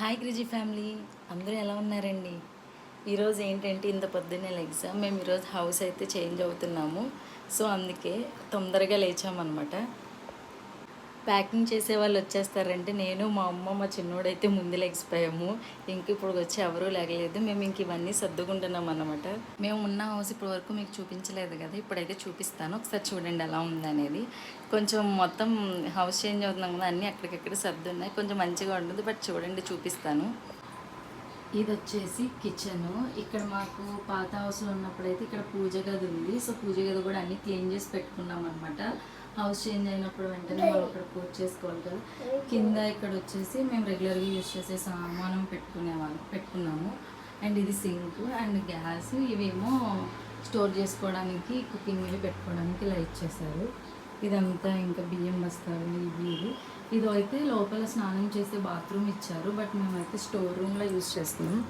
Hi గ్రిజీ family అందరూ ఎలా ఉన్నారండి? ఈరోజు ఏంటంటే ఇంత పొద్దున్నే ఎగ్జామ్ మేము ఈరోజు హౌస్ అయితే చేంజ్ అవుతున్నాము. సో అందుకే తొందరగా లేచామన్నమాట. ప్యాకింగ్ చేసే వాళ్ళు వచ్చేస్తారంటే నేను మా అమ్మ మా చిన్నోడైతే ముందు లెగిసిపోయాము. ఇంక ఇప్పుడు వచ్చి ఎవరూ లేగలేదు. మేము ఇంక ఇవన్నీ సర్దుకుంటున్నాం అన్నమాట. మేము ఉన్న హౌస్ ఇప్పటి వరకు మీకు చూపించలేదు కదా ఇప్పుడైతే చూపిస్తాను. ఒకసారి చూడండి ఎలా ఉందనేది. కొంచెం మొత్తం హౌస్ చేంజ్ అవుతున్నాం కదా అన్నీ అక్కడికక్కడ సర్దున్నాయి. కొంచెం మంచిగా ఉంటుంది బట్ చూడండి చూపిస్తాను. ఇది వచ్చేసి కిచెన్ ఇక్కడ మాకు పాత హౌస్లో ఉన్నప్పుడైతే ఇక్కడ పూజ గది ఉంది. సో పూజ గది కూడా అన్ని క్లీన్ చేసి పెట్టుకున్నాం అనమాట హౌస్ చేంజ్ అయినప్పుడు వెంటనే మనం ఇక్కడ పూజ చేసుకోవాలి కదా. కింద ఇక్కడ వచ్చేసి మేము రెగ్యులర్గా యూజ్ చేసే సామానం పెట్టుకునే వాళ్ళం పెట్టుకున్నాము. అండ్ ఇది సింక్ అండ్ గ్యాస్ ఇవేమో స్టోర్ చేసుకోవడానికి కుకింగ్ ఇవి పెట్టుకోవడానికి ఇలా ఇచ్చేసారు ఇదంతా ఇంకా బియ్యం బస్తాలు ఇవి ఇవి. ఇది అయితే లోపల స్నానం చేసే బాత్రూమ్ ఇచ్చారు బట్ మేమైతే స్టోర్ రూమ్లో యూజ్ చేస్తున్నాం.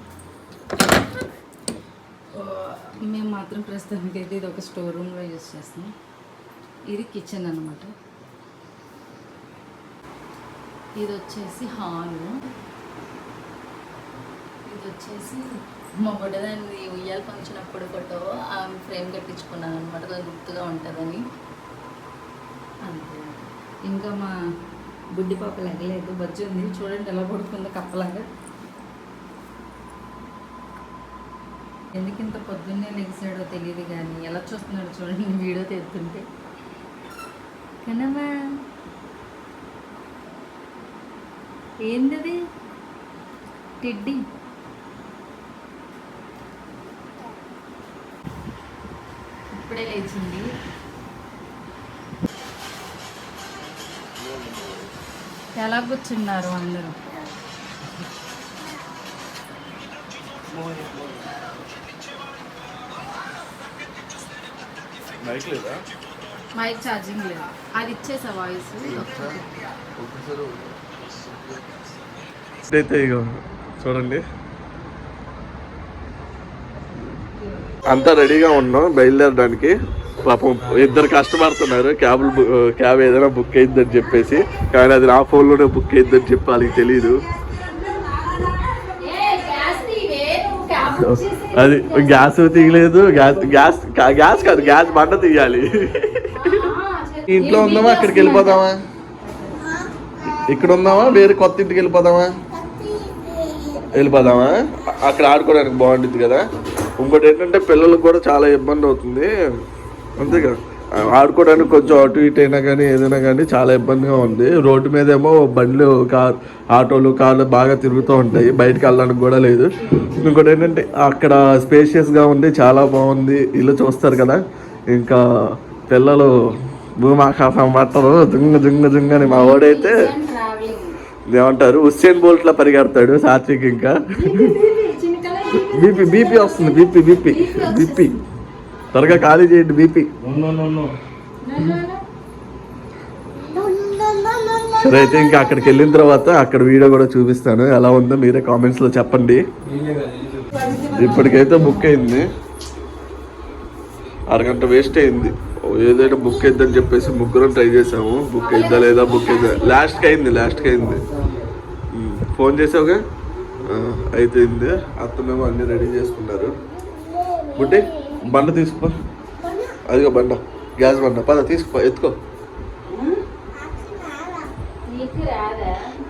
మేము మాత్రం ప్రస్తుతానికి అయితే ఇది ఒక స్టోర్ రూమ్లో యూజ్ చేస్తున్నాం. ఇది కిచెన్ అనమాట ఇది వచ్చేసి హాల్ ఇది వచ్చేసి మా బుడ్డదాన్ని ఉయ్యాల ఫంక్షన్ అప్పుడు ఫోటో ఆ ఫ్రేమ్ కట్టించుకున్నాను అనమాట కొంచెం గుర్తుగా ఉంటుందని. అంతే. ఇంకా మా బుడ్డి పాప లెగలేదు. బజ్జి ఉంది. చూడండి ఎలా పడుకుందో కప్పలాగా. ఎందుకు ఇంత పొద్దున్నే లెగిసాడో తెలియదు కానీ ఎలా చూస్తున్నాడో చూడండి. వీడియో తెస్తుంటే. కనమా ఏంది టిడ్డి ఇప్పుడే లేచింది ఎలా కూర్చున్నారు అందరూ మైక్ లేదా మైక్ ఛార్జింగ్ లేదు. అది ఇచ్చేసా వాయిస్ అయితే చూడండి. అంతా రెడీగా ఉన్నాం బయలుదేరడానికి. పాపం ఇద్దరు కష్టపడుతున్నారు క్యాబ్ క్యాబ్ ఏదైనా బుక్ అయిందని చెప్పేసి. కానీ అది నా ఫోన్లోనే బుక్ అయిందని చెప్పి వాళ్ళకి తెలియదు అది గ్యాస్ తీయలేదు గ్యాస్ గ్యాస్ గ్యాస్ కాదు గ్యాస్ బండ తీయాలి. ఇంట్లో ఉందామా? అక్కడికి వెళ్ళిపోదామా ఇక్కడ ఉందామా వేరే కొత్త ఇంటికి వెళ్ళిపోదామా? వెళ్ళిపోదామా? అక్కడ ఆడుకోవడానికి బాగుంటుంది కదా. ఇంకోటి ఏంటంటే పిల్లలకు కూడా చాలా ఇబ్బంది అవుతుంది. అంతేగా. ఆడుకోవడానికి కొంచెం అటు ఇటు అయినా కానీ ఏదైనా కానీ చాలా ఇబ్బందిగా ఉంది. రోడ్డు మీద ఏమో బండ్లు కార్ ఆటోలు కార్లు బాగా తిరుగుతూ ఉంటాయి. బయటకు వెళ్ళడానికి కూడా లేదు. ఇంకోటి ఏంటంటే అక్కడ స్పేషియస్గా ఉంది చాలా బాగుంది. ఇల్లు చూస్తారు కదా. ఇంకా పిల్లలు భూమాకాశం పట్టదు. జుంగ జుంగ జుంగ అని మా వాడైతే ఏమంటారు? హుస్సేన్ బోల్ట్లో పరిగెడతాడు సాత్విక్ ఇంకా. బీపీ బీపీ వస్తుంది బీపీ బీపీ బీపీ. త్వరగా ఖాళీ చేయండి బీపీ. సరే అయితే ఇంకా అక్కడికి వెళ్ళిన తర్వాత అక్కడ వీడియో కూడా చూపిస్తాను. ఎలా ఉందో మీరే కామెంట్స్లో చెప్పండి. ఇప్పటికైతే బుక్ అయింది. అరగంట వేస్ట్ అయింది. ఏదైనా బుక్ అయిద్దని చెప్పేసి ముగ్గురం ట్రై చేసాము. బుక్ అయిద్దా లేదా బుక్ అయిద్దా లాస్ట్కి అయింది లాస్ట్కి అయింది. ఫోన్ చేసావుగా? అయిపోయింది. అత్తమేమో అన్ని రెడీ చేసుకున్నారు. బుడ్డి బండ తీసుకో. అదిగో బండ గ్యాస్ బండ. పద తీసుకో ఎత్తుకో.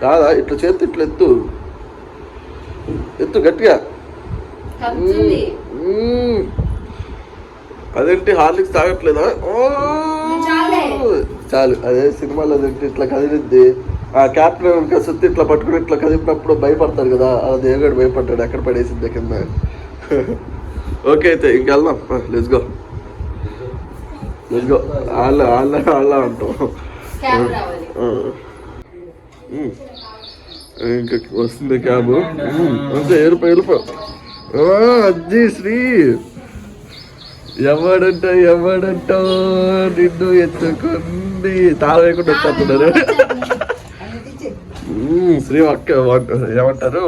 రాదా? ఇట్లా చేతి ఇట్లా ఎత్తు. ఎత్తు గట్టిగా. అదేంటి హార్లిక్స్ తాగట్లేదా! చాలు. అదే సినిమాలో అదేంటి ఇట్లా కదిలిద్ది. ఆ క్యాప్టెన్ వెనక సుత్తి ఇట్లా పట్టుకుని ఇట్లా కదిపినప్పుడు భయపడతాడు కదా. ఆ దేవుడు భయపడ్డాడు. ఎక్కడ పడేసింది కింద? ఓకే అయితే ఇంకెళ్దాం లెట్స్ గో లెట్స్ గో వాళ్ళ వాళ్ళ వాళ్ళ అంటాం. ఇంకా వస్తుంది క్యాబ్. అంతే వెళ్ళిపో వెళ్ళిపో అజ్జి శ్రీ. ఎవడంట ఎవడంట నిన్ను ఎత్తుకుంది. తాళం వేయకుండా వచ్చేస్తున్నారు. శ్రీ అక్క ఏమంటారు?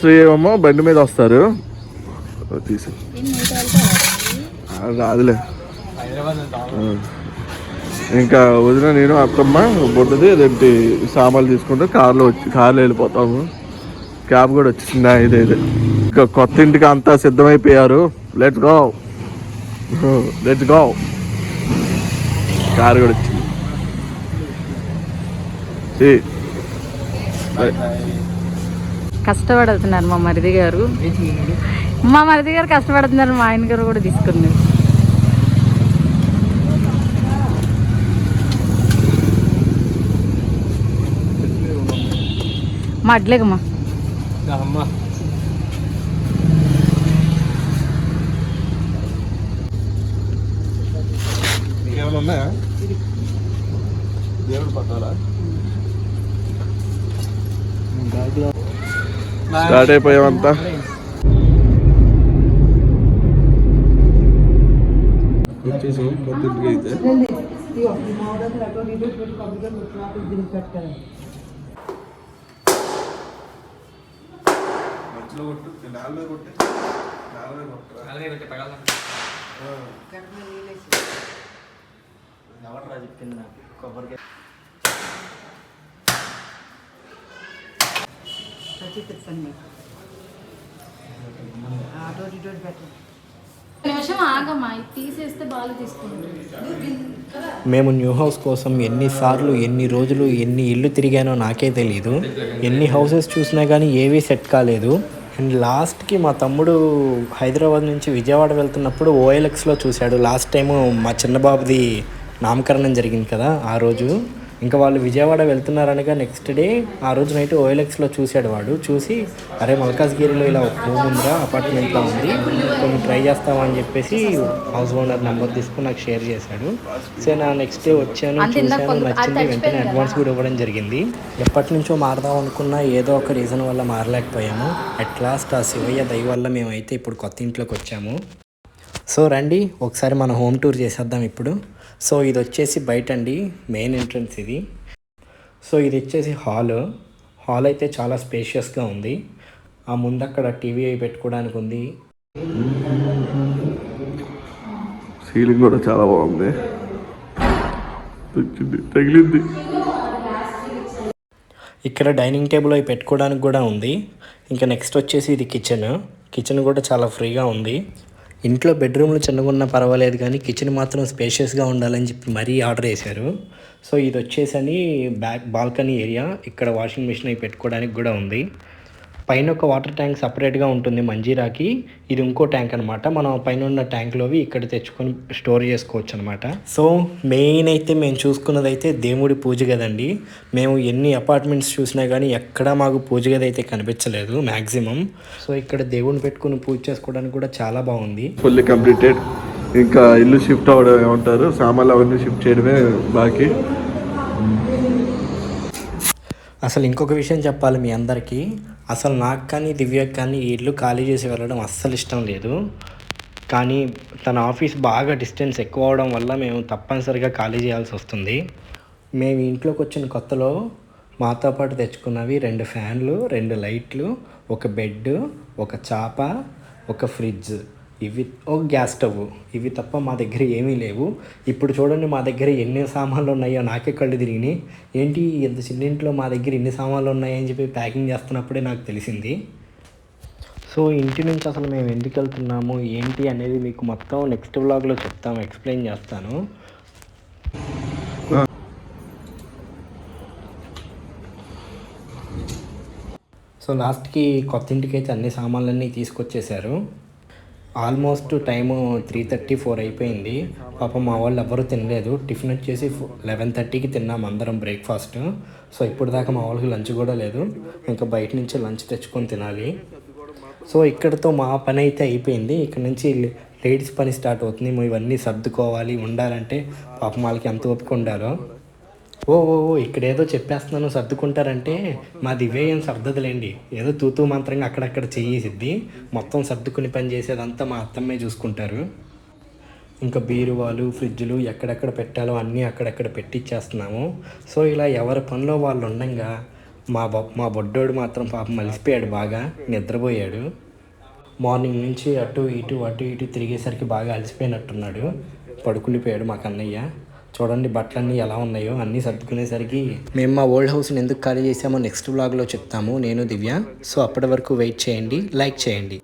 శ్రీ ఏమో బండి మీద వస్తారు. తీసి. రాదులే. ఇంకా వదిన నేను అత్తమ్మ బొడ్డది అదేంటి సామాన్లు తీసుకుంటే కార్లో వచ్చి కార్లో వెళ్ళిపోతాము. క్యాబ్ కూడా వచ్చిందా ఇదే. కొత్త ఇంటికి అంతా సిద్ధమైపోయారు. Let's go let's go car కూడా వచ్చింది. కష్టపడుతున్నారు మా మరిది గారు. మా మరిది గారు కష్టపడుతున్నారు మా ఆయన గారు కూడా తీసుకున్నారు మా అడ్లేగమ్మా అమ్మ. ఏమైనా ఉన్నాయా దేవుడు పట్టాలా? స్టార్ట్ అయిపోయామంతా. వచ్చేసి కొత్త ఇంటికి అయితే. మధ్యలో కొట్టు నాలుగు కొట్టే. నాలుగు మీద కొట్టరా అలాగే పెట్టి చెప్పింది నాకు? కొబ్బరికాయ. నిమిషం ఆగమ్మా ఇది తీసేస్తే బాగా తీసుకుంటారు మేము న్యూ హౌస్ కోసం ఎన్నిసార్లు ఎన్ని రోజులు ఎన్ని ఇల్లు తిరిగానో నాకే తెలియదు ఎన్ని హౌసెస్ చూసినా కానీ ఏవీ సెట్ కాలేదు. అండ్ లాస్ట్కి మా తమ్ముడు హైదరాబాద్ నుంచి విజయవాడ వెళ్తున్నప్పుడు ఓఎల్ఎక్స్లో చూశాడు. లాస్ట్ టైం మా చిన్నబాబుది నామకరణం జరిగింది కదా ఆ రోజు. ఇంకా వాళ్ళు విజయవాడ వెళ్తున్నారనగా నెక్స్ట్ డే ఆ రోజు నైట్ ఓఎల్ఎక్స్లో చూశాడు వాడు. చూసి అరే మల్కాజ్గిరిలో ఇలా ఒక రూమ్ ఉందా అపార్ట్మెంట్లో ఉంది. కొన్ని ట్రై చేస్తావా? అని చెప్పేసి హౌస్ ఓనర్ నెంబర్ తీసుకుని నాకు షేర్ చేశాడు. సో నా నెక్స్ట్ డే వచ్చాను చూశాను నచ్చింది వెంటనే అడ్వాన్స్ కూడా ఇవ్వడం జరిగింది. ఎప్పటి నుంచో మారదాం అనుకున్నా ఏదో ఒక రీజన్ వల్ల మారలేకపోయాము. అట్ లాస్ట్ ఆ శివయ్య దయ వల్ల మేమైతే ఇప్పుడు కొత్త ఇంట్లోకి వచ్చాము. సో రండి ఒకసారి మన హోమ్ టూర్ చేసేద్దాం ఇప్పుడు. సో ఇది వచ్చేసి బయట అండి మెయిన్ ఎంట్రన్స్ ఇది. సో ఇది వచ్చేసి హాల్ హాల్ అయితే చాలా స్పేషియస్గా ఉంది. ఆ ముందు అక్కడ టీవీ పెట్టుకోవడానికి ఉంది. సీలింగ్ కూడా చాలా బాగుంది. తగిలింది. ఇక్కడ డైనింగ్ టేబుల్ అవి పెట్టుకోవడానికి కూడా ఉంది. ఇంకా నెక్స్ట్ వచ్చేసి ఇది కిచెన్ కిచెన్ కూడా చాలా ఫ్రీగా ఉంది. ఇంట్లో బెడ్రూమ్లు చిన్నగా ఉన్నా పర్వాలేదు కానీ కిచెన్ మాత్రం స్పేషియస్గా ఉండాలని చెప్పి మరీ ఆర్డర్ చేశారు. సో ఇది వచ్చేసని బ్యాక్ బాల్కనీ ఏరియా. ఇక్కడ వాషింగ్ మిషన్ అవి పెట్టుకోవడానికి కూడా ఉంది. పైన ఒక వాటర్ ట్యాంక్ సపరేట్గా ఉంటుంది మంజీరాకి. ఇది ఇంకో ట్యాంక్ అనమాట మనం పైన ఉన్న ట్యాంక్లోవి ఇక్కడ తెచ్చుకొని స్టోర్ చేసుకోవచ్చు అనమాట సో మెయిన్ అయితే మేము చూసుకున్నది అయితే దేవుడి పూజ గదండి మేము ఎన్ని అపార్ట్మెంట్స్ చూసినా కానీ ఎక్కడా మాకు పూజ గది అయితే కనిపించలేదు మ్యాక్సిమం సో ఇక్కడ దేవుడిని పెట్టుకుని పూజ చేసుకోవడానికి కూడా చాలా బాగుంది. ఫుల్లీ కంప్లీటెడ్ ఇంకా ఇల్లు షిఫ్ట్ అవ్వడం ఏమంటారు? సామాన్లు అవన్నీ షిఫ్ట్ చేయడమే బాకీ. అసలు ఇంకొక విషయం చెప్పాలి మీ అందరికీ. అసలు నాకు కానీ దివ్యకు కానీ ఈ ఇల్లు ఖాళీ చేసి వెళ్ళడం అస్సలు ఇష్టం లేదు. కానీ తన ఆఫీస్ బాగా డిస్టెన్స్ ఎక్కువ అవడం వల్ల మేము తప్పనిసరిగా ఖాళీ చేయాల్సి వస్తుంది. మేము ఇంట్లోకి వచ్చిన కొత్తలో మాతో పాటు తెచ్చుకున్నవి రెండు ఫ్యాన్లు రెండు లైట్లు ఒక బెడ్ ఒక చాప ఒక ఫ్రిడ్జ్. ఇవి ఓ గ్యాస్ స్టవ్. ఇవి తప్ప మా దగ్గర ఏమీ లేవు. ఇప్పుడు చూడండి మా దగ్గర ఎన్ని సామాన్లు ఉన్నాయో నాకే కళ్ళు తిరిగినాయి. ఏంటి ఎంత చిన్నింట్లో మా దగ్గర ఎన్ని సామాన్లు ఉన్నాయని చెప్పి ప్యాకింగ్ చేస్తున్నప్పుడే నాకు తెలిసింది. సో ఇంటి నుంచి అసలు మేము ఎందుకు వెళ్తున్నాము ఏంటి అనేది మీకు మొత్తం నెక్స్ట్ వ్లాగ్లో చెప్తాము ఎక్స్ప్లెయిన్ చేస్తాను. సో లాస్ట్కి కొత్త ఇంటికి అయితే అన్ని సామాన్లన్నీ తీసుకొచ్చేసారు. Almost time three thirty four అయిపోయింది. పాపం మా వాళ్ళు ఎవరు తినలేదు. టిఫిన్ వచ్చేసి లెవెన్ థర్టీకి తిన్నాం అందరం బ్రేక్ఫాస్ట్. సో ఇప్పుడు దాకా మా వాళ్ళకి లంచ్ కూడా లేదు. ఇంకా బయట నుంచి లంచ్ తెచ్చుకొని తినాలి. సో ఇక్కడతో మా పని అయితే అయిపోయింది. ఇక్కడ నుంచి లేడీస్ పని స్టార్ట్ అవుతుంది. మేము ఇవన్నీ సర్దుకోవాలి. ఉండాలంటే పాపం వాళ్ళకి ఎంత ఓపిక ఉండాలో. ఓ ఓ ఓ ఇక్కడ ఏదో చెప్పేస్తున్నాను సర్దుకుంటారంటే మా దివ్య ఏం సర్దదులేండి. ఏదో తూతూ మంత్రంగా అక్కడక్కడ చెయ్యేసిద్ది మొత్తం సర్దుకుని పని చేసేదంతా మా అత్తమ్మే చూసుకుంటారు. ఇంకా బీరువాలు ఫ్రిడ్జ్లు ఎక్కడెక్కడ పెట్టాలో అన్నీ అక్కడక్కడ పెట్టిచ్చేస్తున్నాము. సో ఇలా ఎవరి పనిలో వాళ్ళు ఉండంగా మా బొ మా బొడ్డోడు మాత్రం పాపం మలిసిపోయాడు బాగా నిద్రపోయాడు. మార్నింగ్ నుంచి అటు ఇటు అటు ఇటు తిరిగేసరికి బాగా అలసిపోయినట్టున్నాడు. పడుకుండిపోయాడు మా కన్నయ్య. చూడండి బట్టలన్నీ ఎలా ఉన్నాయో అన్నీ సర్దుకునేసరికి మేము మా ఓల్డ్ హౌస్ని ఎందుకు ఖాళీ చేసామో నెక్స్ట్ బ్లాగ్లో చెప్తాము. నేను దివ్య. సో అప్పటి వరకు వెయిట్ చేయండి లైక్ చేయండి.